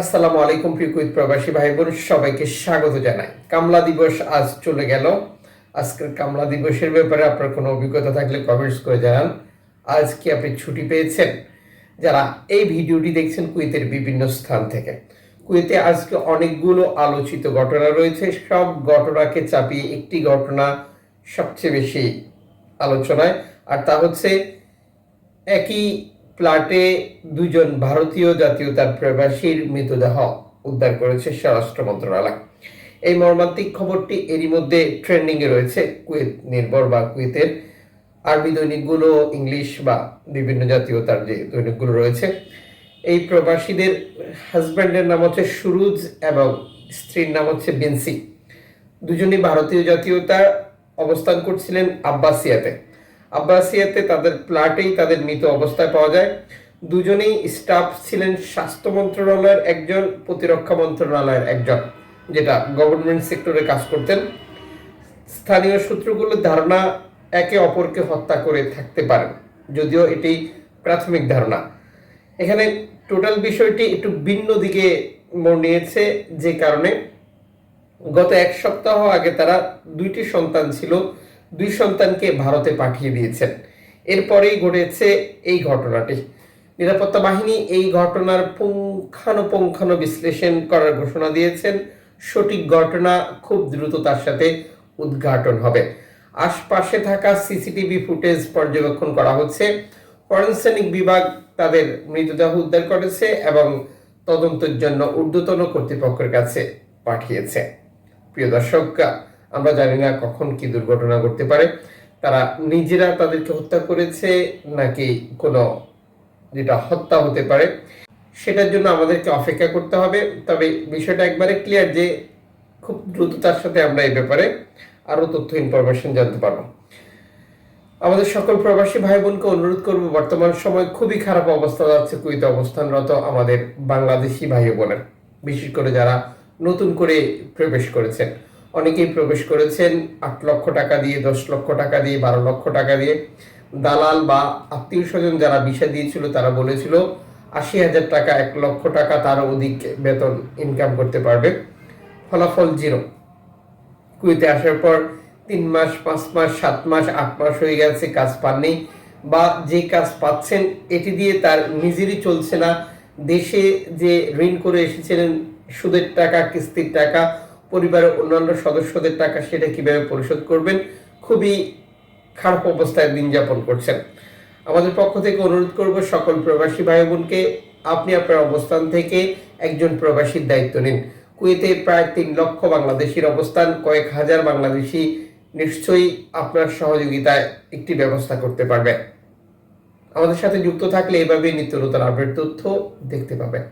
আসসালামু আলাইকুম, প্রিয় কুইত প্রবাসী ভাই বোন সবাইকে স্বাগত জানাই। কামলা দিবস আজ চলে গেল। আজকের কামলা দিবসের ব্যাপারে আপনার কোনো অভিজ্ঞতা থাকলে কমেন্টস করে জানান। আজ কি আপনি ছুটি পেয়েছেন? যারা এই ভিডিওটি দেখছেন কুয়েতের বিভিন্ন স্থান থেকে। কুয়েতে আজকে অনেকগুলো আলোচিত ঘটনা রয়েছে। সব ঘটনাকে চাপিয়ে একটি ঘটনা সবচেয়ে বেশি আলোচনায়, আর তা হচ্ছে একই প্লাটে দুজন ভারতীয় জাতীয়তার প্রবাসীর মৃতদেহ উদ্ধার করেছে স্বরাষ্ট্র মন্ত্রণালয়। এই মর্মান্তিক খবরটি এরই মধ্যে ট্রেন্ডিং এ রয়েছে। কুয়েত নির্ভর বা কুয়েতের আরবি দৈনিকগুলো, ইংলিশ বা বিভিন্ন জাতীয়তার যে দৈনিকগুলো রয়েছে। এই প্রবাসীদের হাজব্যান্ডের নাম হচ্ছে সুরুজ এবং স্ত্রীর নাম হচ্ছে বেন্সি। দুজনই ভারতীয় জাতীয়তা অবস্থান করছিলেন আব্বাসিয়াতে। আব্বাসিয়াতে তাদের প্লাটেই তাদের মৃত অবস্থায় পাওয়া যায়। দুজনেই স্টাফ ছিলেন স্বাস্থ্য মন্ত্রণালয়ের একজন, প্রতিরক্ষা মন্ত্রণালয়ের একজন, যেটা গভর্নমেন্ট সেক্টরে কাজ করতেন। স্থানীয় সূত্রগুলোর ধারণা একে অপরকে হত্যা করে থাকতে পারেন যদিও এটি প্রাথমিক ধারণা। এখানে টোটাল বিষয়টি একটু ভিন্ন দিকে মোড় নিয়েছে যে কারণে গত এক সপ্তাহ আগে তারা দুইটি সন্তান ছিল দুই সন্তানকে ভারতে পাঠিয়ে দিয়েছেন। এরপরেই ঘটেছে এই ঘটনাটি। নিরাপত্তা বাহিনী এই ঘটনার পুঙ্খানুপুঙ্খানু বিশ্লেষণ করার ঘোষণা দিয়েছেন। সঠিক ঘটনা খুব দ্রুত তার সাথে উদ্ঘাটন হবে। আশপাশে থাকা সিসিটিভি ফুটেজ পর্যবেক্ষণ করা হচ্ছে। ফরেনসেনিক বিভাগ তাদের মৃতদেহ উদ্ধার করেছে এবং তদন্তের জন্য ঊর্ধ্বতন কর্তৃপক্ষের কাছে পাঠিয়েছে। প্রিয় দর্শক আমরা জানি না কখন কি দুর্ঘটনা ঘটতে পারে। তারা নিজেরা তাদেরকে হত্যা করেছে নাকি কোনো যেটা হত্যা হতে পারে, সেটার জন্য আমাদেরকে অপেক্ষা করতে হবে। তবে বিষয়টা একবারে ক্লিয়ার যে খুব দ্রুততার সাথে আমরা এই ব্যাপারে আরও তথ্য ইনফরমেশন জানতে পারব। আমাদের সকল প্রবাসী ভাই বোনকে অনুরোধ করব, বর্তমান সময় খুবই খারাপ অবস্থা যাচ্ছে কুইতে অবস্থানরত আমাদের বাংলাদেশি ভাই বোনের বিশেষ করে যারা নতুন করে প্রবেশ করেছেন। অনেকেই প্রবেশ করেছেন আট লক্ষ টাকা দিয়ে, দশ লক্ষ টাকা দিয়ে, বারো লক্ষ টাকা দিয়ে। দালাল বা আত্মীয় স্বজন যারা বিষা দিয়েছিল, তারা বলেছিল, আশি হাজার টাকা, এক লক্ষ টাকা তার অধিক বেতন ইনকাম করতে পারবে। ফলাফল জিরো কুয়েতে আসার পর তিন মাস, পাঁচ মাস, সাত মাস, আট মাস হয়ে গেছে, কাজ পাননি বা যে কাজ পাচ্ছেন, এটি দিয়ে তার নিজেরই চলছে না। দেশে যে ঋণ করে এসেছিলেন, সুদের টাকা, কিস্তির টাকা পরিবারের অন্যান্য সদস্যদের টাকা সেটা কীভাবে পরিশোধ করবেন? খুবই খারাপ অবস্থায় দিন যাপন করছেন। আমাদের পক্ষ থেকে অনুরোধ করব সকল প্রবাসী ভাই বোনকে আপনি আপনার অবস্থান থেকে একজন প্রবাসীর দায়িত্ব নিন। কুয়েতে প্রায় তিন লক্ষ বাংলাদেশির অবস্থান, কয়েক হাজার বাংলাদেশি নিশ্চয়ই আপনার সহযোগিতায় একটি ব্যবস্থা করতে পারবে। আমাদের সাথে যুক্ত থাকলে এভাবে নিত্য নতুন আপডেট তথ্য দেখতে পাবেন।